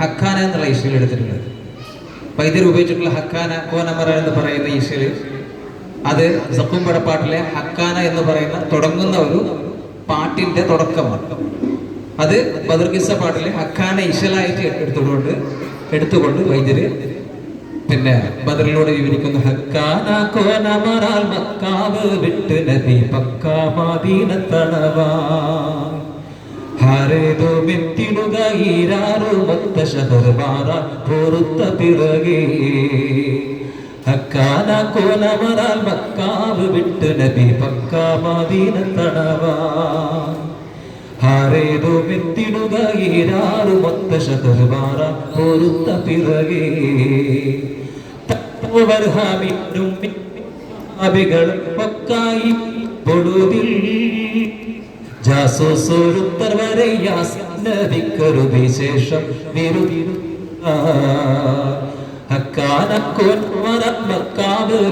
ഹക്കാന എന്നുള്ള ഈശയിൽ എടുത്തിട്ടുള്ളത് വൈദ്യർ ഉപയോഗിച്ചിട്ടുള്ള ഹക്കാന കോനമറ എന്ന് പറയുന്ന ഈശയിൽ അത് സക്കും പടപ്പാട്ടിലെ ഹക്കാന എന്ന് പറയുന്ന തുടങ്ങുന്ന ഒരു പാട്ടിന്റെ തുടക്കമാണ്. അത് ബദർഗിസ പാട്ടിലെ ഹക്കാന ഇശലായിട്ട് എടുത്തുകൊണ്ട് എടുത്തുകൊണ്ട് വൈദ്യര് പിന്നെ ബദറിലൂടെ വിവരിക്കുന്ന ഹക്കാന കോനമറാൽ മക്കാവ് വിട്ട് നബി പക്കാ മദീനത്തണവാ. ഹരേതോ മെത്തിടുക ഈരാറു ഭക്ത ഷഹർബാറ പൊറുത്ത പിറകെ. അക്കാന കോലമറാൽ മക്കാവ് വിട്ട് നബി പക്കാ മദീനത്തണവാ ഹാരേതോ മെത്തിടുക ഈരാറു മൊത്ത ഷഹർബാറ പൊറുത്ത പിറകെ. തത്വവർഹാമിന്നും പൊടുവിൽ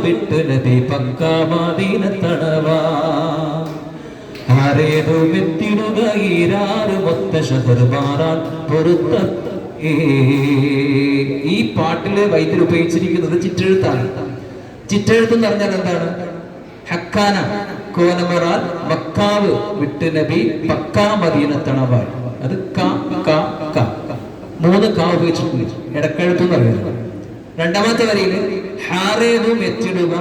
വിട്ട് നബി പക്കാമാദീന തടവാ. ആരേതോ മെത്തിടുക ഈരാറ് മൊത്ത ഷഹർ മാറാൻ പൊറുത്ത ഈ പാട്ടിൽ വൈദ്യർ ഉപയോഗിച്ചിരിക്കുന്നത് ചിറ്റെഴുത്താണ്. ചിറ്റെഴുത്ത് എന്ന് പറഞ്ഞാൽ എന്താണ്? ഹക്കാന. കോനമറാൽ മക്കാവ് വിട്ട് നബി പക്കാ മദീന തണവായി അത് മൂന്ന് കാ ഉപയോഗിച്ചിട്ടുണ്ട്. ഇടക്കെഴുത്ത് പറയുന്നത് രണ്ടാമത്തെ വരിയിൽ ഹാറേതും എത്തിടുക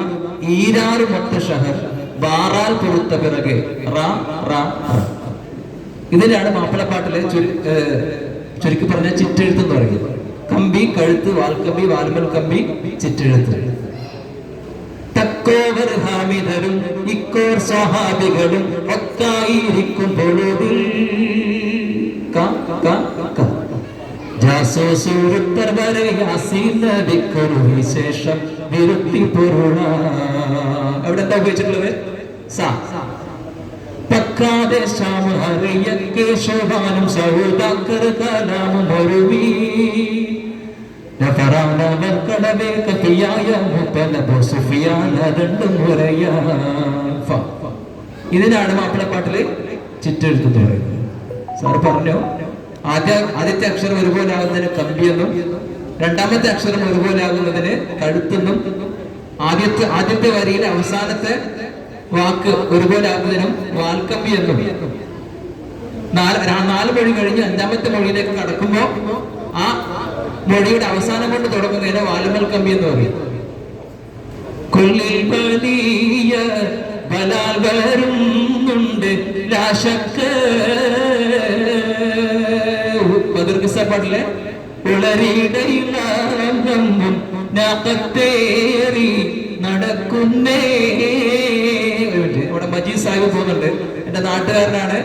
ഈരാറ് മൊത്ത ഷഹർ ബാറാൽ പൊറുത്ത പിറകെ റാ റാ ഇതിലാണ് മാപ്പിളപ്പാട്ടിലെ ചുരുക്കി പറഞ്ഞ ചിറ്റെഴുത്ത് എന്ന് പറയുന്നത്. കമ്പി കഴുത്ത് വാൽക്കമ്പി വാൽമൽ കമ്പി ചിറ്റെഴുത്ത്. തക്കോവർ ഹാമിതരും ഇക്കോർ സ്വഹാബികളും ഒക്കായിരിക്കും പൊഴുതിൽ വിശേഷം വിരുത്തി പൊരുള. എവിടെ എന്താ ഉപയോഗിച്ചിട്ടുള്ളത്? സ. പക്കാതെ ശോഭാനും സൗദാക്കർ കലാമും ഒരുവി നഫറാനവർ രണ്ടും മുറയാ ഫ. ഇതിനാണ് മാപ്പിളപ്പാട്ടിൽ ചിറ്റെഴുത്ത് പറയുന്നത് സാർ പറഞ്ഞു ആദ്യ ആദ്യത്തെ അക്ഷരം ഒരുപോലെ ആകുന്നതിന് കമ്പിയെന്നും രണ്ടാമത്തെ അക്ഷരം ഒരുപോലെ ആകുന്നതിന് കഴുത്തെന്നും ആദ്യത്തെ ആദ്യത്തെ വരിയിൽ അവസാനത്തെ വാക്ക് ഒരുപോലെ ആകുന്നതിനും വാൽക്കമ്പി എന്നും നാല് നാല് മൊഴി കഴിഞ്ഞ് അഞ്ചാമത്തെ മൊഴിയിലേക്ക് കടക്കുമ്പോ ആ മൊഴിയുടെ അവസാനം കൊണ്ട് തുടങ്ങുന്നതിനെ വാലുമൽ കമ്പി എന്ന് പറയും. കൊള്ളിൽ വലിയ ബലാൽ വരുന്നുണ്ട് ലാശക്ക് പാട്ടിലെ ഉളരിടയിലും നാപ്പത്തേറി നടക്കുന്നേ. ഇവിടെ മജീദ് സാഹിബ് പോകുന്നുണ്ട്. എന്റെ നാട്ടുകാരനാണ്